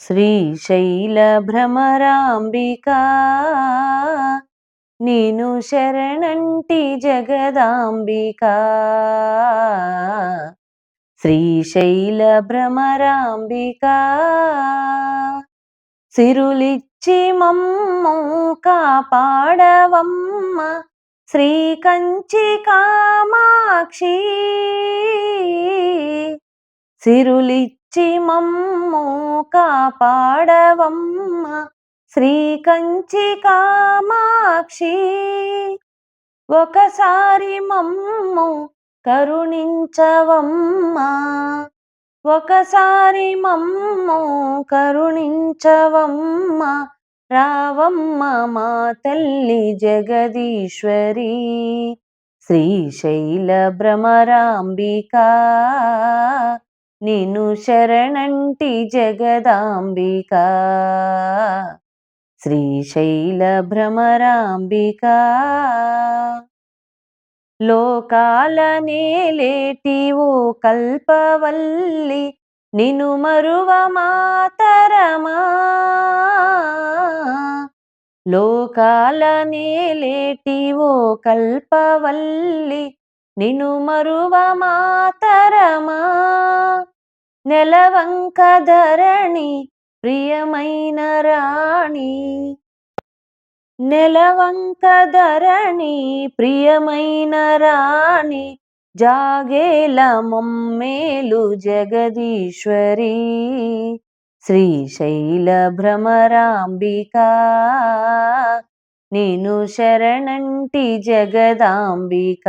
శ్రీశైలభ్రమరాంబికా. నేను శరణంటి జగదాంబికా. శ్రీశైలభ్రమరాంబికా. సిరులిచ్చి మమ్ము కాపాడవమ్మ. శ్రీ కంచి కామాక్షి. సిరులిచ్చి చిమమ్ము కాపాడవమ్మ శ్రీకంచి కామాక్షి. ఒకసారి మమ్ము కరుణించవమ్మా ఒకసారి మమ్ము కరుణించవమ్మ రావమ్మ మా తల్లి జగదీశ్వరి. శ్రీశైల భ్రమరాంబికా నిను శరణంటి జగదాంబిక శ్రీశైల భ్రమరాంబిక లోకాల నేలేటి ఓ కల్పవల్లి నిను మరువ మాతరమా? లోకాల నేలేటి ఓ కల్పవల్లి నిను మరువ మాతరమా? నెలవంక ధరణి ప్రియమైన రాణి. నెలవంక ధరణి ప్రియమైన రాణి జాగేల మమ్మేలు జగదీశ్వరి. శ్రీశైల భ్రమరాంబిక నేను శరణంటి జగదాంబిక.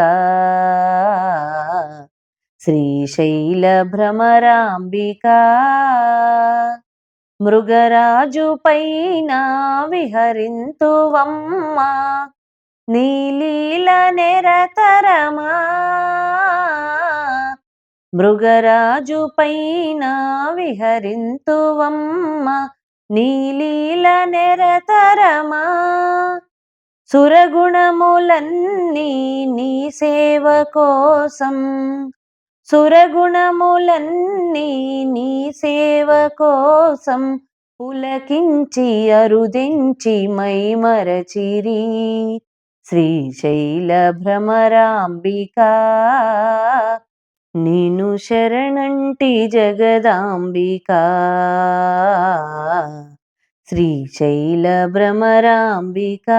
శ్రీశైల భ్రమరాంబికా మృగరాజు పైన విహరింతువమ్మ. నీలీల నిరతరమా. మృగరాజు పైన విహరింతువమ్మ. నీలీల నిరతరమా. సురగుణములన్నీ నీ సేవ కోసం. సురగుణములన్నీ నీ సేవ కోసం పులకించి అరుదించి మైమరచిరి. శ్రీశైల భ్రమరాంబిక నేను శరణంటి జగదాంబిక. శ్రీశైల భ్రమరాంబిక